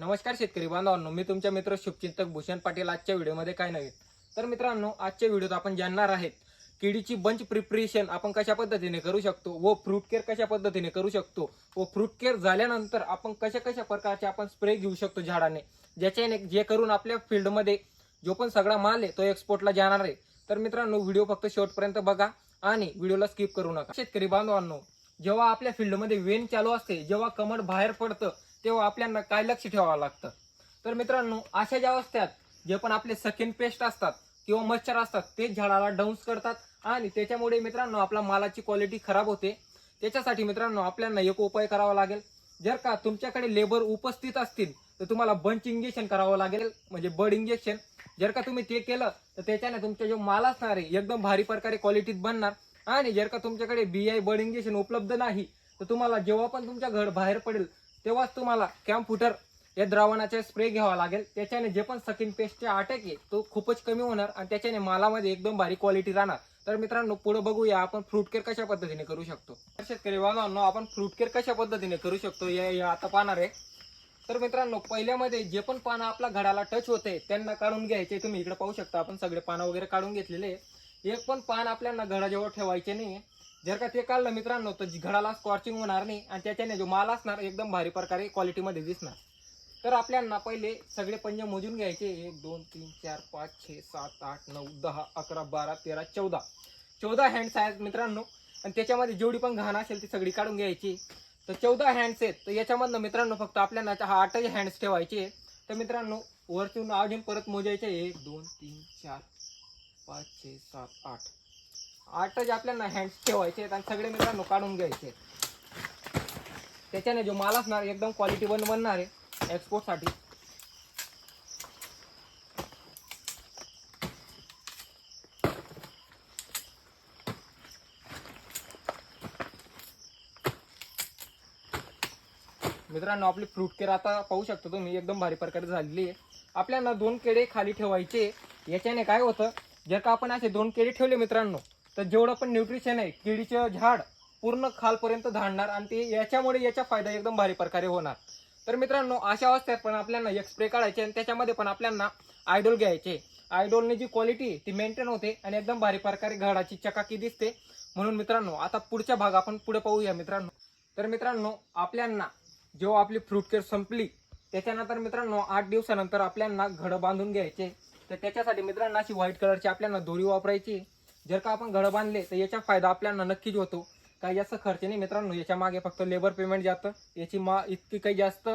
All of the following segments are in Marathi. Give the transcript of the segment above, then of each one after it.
नमस्कार शेतकरी बांधवांनो मी तुमच्या मित्र शुभचिंतक भूषण पाटील. आजच्या व्हिडिओमध्ये काय नवीन? तर मित्रांनो आजच्या व्हिडिओत आपण जाणणार आहेत किडीची बंच प्रिपरेशन आपण कशा पद्धतीने करू शकतो व फ्रूट केअर कशा पद्धतीने करू शकतो व फ्रूट केअर झाल्यानंतर आपण कशा कशा प्रकारचे आपण स्प्रे घेऊ शकतो झाडाने? ज्याच्याने जे करून आपल्या फील्डमध्ये जो पण सगळा माल आहे तो एक्सपोर्टला जाणार आहे. तर मित्रांनो व्हिडिओ फक्त शेवटपर्यंत बघा आणि व्हिडिओला स्किप करू नका. शेतकरी बांधवांनो जेव्हा आपल्या फील्डमध्ये वेन चालू असते जेव्हा कमळ बाहेर पडतं तेव्हा आपल्याला काय लक्ष ठेवावं लागतं? तर मित्रांनो अशा ज्या अवस्थ्यात जे पण आपले सकिन पेस्ट असतात किंवा मच्छर असतात ते झाडाला डाऊन्स करतात आणि त्याच्यामुळे मित्रांनो आपला मालाची क्वालिटी खराब होते. त्याच्यासाठी मित्रांनो आपल्याला एक उपाय करावा लागेल. जर का तुमच्याकडे लेबर उपस्थित असतील तर तुम्हाला बंच इंजेक्शन करावं लागेल म्हणजे बर्ड इंजेक्शन जर का तुम्ही ते केलं तर त्याच्याने तुमचा जो माल असणार आहे एकदम भारी प्रकारे क्वालिटीत बनणार. आणि जर का तुमच्याकडे बी आय बर्ड इंजेक्शन उपलब्ध नाही तर तुम्हाला जेव्हा पण तुमच्या घर बाहेर पडेल तेव्हाच तुम्हाला कॅम्प्युटर या द्रावणाचे स्प्रे घ्यावा लागेल. त्याच्याने जे पण सकिन पेस्टचे अटॅक आहे तो खूपच कमी होणार आणि त्याच्याने मालामध्ये एकदम भारी क्वालिटी राहणार. तर मित्रांनो पुढे बघूया आपण फ्रूट केअर कशा पद्धतीने करू शकतो. शेतकरी बांधवांनो आपण फ्रूट केअर कशा पद्धतीने करू शकतो हे आता पाहणार आहे. तर मित्रांनो पहिल्यामध्ये जे पण पानं आपल्या घडाला टच होते त्यांना काढून घ्यायचे. तुम्ही इकडे पाहू शकता आपण सगळे पानं वगैरे काढून घेतलेले एक पण पान आपल्याला घडाजवळ ठेवायचे नाही जर का ते काढलं मित्रांनो तर घडाला स्कॉर्चिंग होणार नाही आणि त्याच्याने जो माल असणार एकदम भारी प्रकारे क्वालिटीमध्ये दिसणार. तर आपल्याला पहिले सगळे पंजे मोजून घ्यायचे. एक दोन तीन चार पाच छे सात आठ नऊ दहा अकरा बारा तेरा चौदा. चौदा हँड्स आहेत मित्रांनो आणि त्याच्यामध्ये जेवढी पण घाण असेल ती सगळी काढून घ्यायची. तर चौदा हँड्स आहेत. तर याच्यामधनं मित्रांनो फक्त आपल्याला हा आठही हँड्स ठेवायचे. तर मित्रांनो वरतून अजून परत मोजायचे. एक दोन तीन चार पाच छे सात आठ. आठच आपल्याला हँड्स ठेवायचे आहेत आणि सगळे मित्रांनो काढून घ्यायचे त्याच्याने जो माल असणार एकदम क्वालिटी वन बनणार आहे एक्सपोर्टसाठी मित्रांनो आपली फ्रूट केअर आता पाहू शकता तुम्ही एकदम भारी प्रकारे झालेली आहे. आपल्याला दोन केडे खाली ठेवायचे. याच्याने काय होतं जर का आपण असे दोन केळी ठेवले मित्रांनो तर जेवढं पण न्यूट्रिशन आहे केळीचं झाड पूर्ण खालपर्यंत धाडणार आणि ते याच्यामुळे याचा फायदा एकदम भारी प्रकारे होणार. तर मित्रांनो अशा अवस्थेत पण आपल्याला एक स्प्रे काढायचे आणि त्याच्यामध्ये पण आपल्याला आयडोल घ्यायचे. आयडोलने जी क्वालिटी ती मेंटेन होते आणि एकदम भारी प्रकारे घडाची चकाकी दिसते. म्हणून मित्रांनो आता पुढचा भाग आपण पुढे पाहूया मित्रांनो. तर मित्रांनो आपल्यांना जेव्हा आपली फ्रूट केअर संपली त्याच्यानंतर मित्रांनो आठ दिवसानंतर आपल्यांना घडं बांधून घ्यायचे. तर त्याच्यासाठी मित्रांनो अशी व्हाईट कलरची आपल्याला दोरी वापरायची. जर का आपण घडं बांधले तर याचा फायदा आपल्याला नक्कीच होतो. काही जास्त खर्च नाही मित्रांनो याच्या मागे फक्त लेबर पेमेंट जातं. याची मा इतकी काही जास्त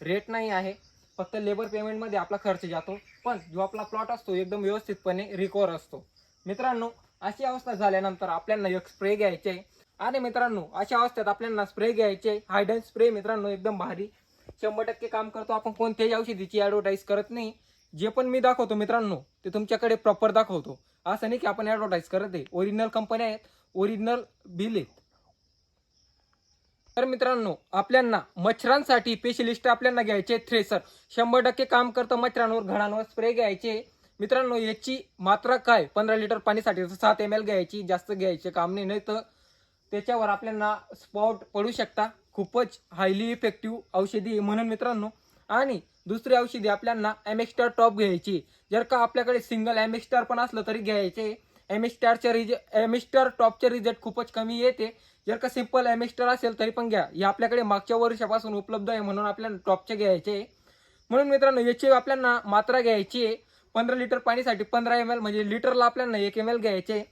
रेट नाही आहे. फक्त लेबर पेमेंटमध्ये आपला खर्च जातो. पण जो आपला प्लॉट असतो एकदम व्यवस्थितपणे रिकवर असतो. मित्रांनो अशी अवस्था झाल्यानंतर आपल्याला एक स्प्रे घ्यायचे आहे. आणि मित्रांनो अशा अवस्थेत आपल्याला स्प्रे घ्यायचे हायडन स्प्रे मित्रांनो एकदम भारी. शंभर टक्के काम करतो. आपण कोणत्याही औषधीची ॲडव्हर्टाईज करत नाही. जे पण मी दाखवतो मित्रांनो ते तुमच्याकडे प्रॉपर दाखवतो. असं नाही की आपण ॲडव्हर्टाईज करत आहे. ओरिजिनल कंपन्या आहेत. ओरिजिनल बिल आहेत. तर मित्रांनो आपल्यांना मच्छरांसाठी स्पेशलिस्ट आपल्याला घ्यायचे थ्रेसर शंभर टक्के काम करतं मच्छरांवर घडांवर स्प्रे घ्यायचे. मित्रांनो याची मात्रा काय? पंधरा लिटर पाणीसाठी. सात एम एल घ्यायची जास्त घ्यायचे काम नाही. नाही तर त्याच्यावर आपल्याला स्पॉट पडू शकता. खूपच हायली इफेक्टिव्ह औषधी म्हणून मित्रांनो आणि दुसरी औषधी आपल्याला एमेक्स्टार टॉप घ्यायची. जर का आपल्याकडे सिंगल एमेक्स्टार पण असलं तरी घ्यायचे. एमेस्टारच्या रिज एमेस्टार टॉपचे रिझल्ट खूपच कमी येते. जर का सिंपल एमेस्टार असेल तरी पण घ्या. हे आपल्याकडे मागच्या वर्षापासून उपलब्ध आहे म्हणून आपल्याला टॉपचे घ्यायचे. म्हणून मित्रांनो याची आपल्याला मात्रा घ्यायची आहे. पंधरा लिटर पाणीसाठी पंधरा एम एल म्हणजे लिटरला आपल्याला एक एम एल घ्यायचे.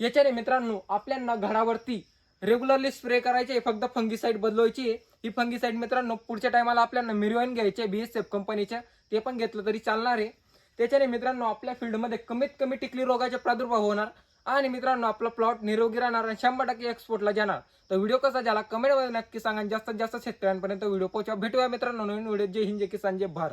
याच्याने मित्रांनो आपल्याला घरावरती रेग्युलरली स्प्रे करायचे. फक्त फंगीसाईड बदलवायची ही ही फंगीसाईड मित्रांनो पुढच्या टायमाला आपल्याला मिरवाईन घ्यायचे बी एस एफ कंपनीच्या ते पण घेतलं तरी चालणार आहे. त्याच्याने मित्रांनो आपल्या फील्डमध्ये कमीत कमी टिकली रोगाचे प्रादुर्भाव होणार. आणि मित्रांनो आपला प्लॉट निरोगी राहणार आणि शंभर टक्के एक्सपोर्टला जाणार. तर व्हिडिओ कसा झाला कमेंटमध्ये नक्की सांगा आणि जास्तीत जास्त शेतकऱ्यांपर्यंत व्हिडिओ पोहोचवा. भेटूया मित्रांनो नवीन व्हिडिओ जय हिंद जय किसान जय भारत.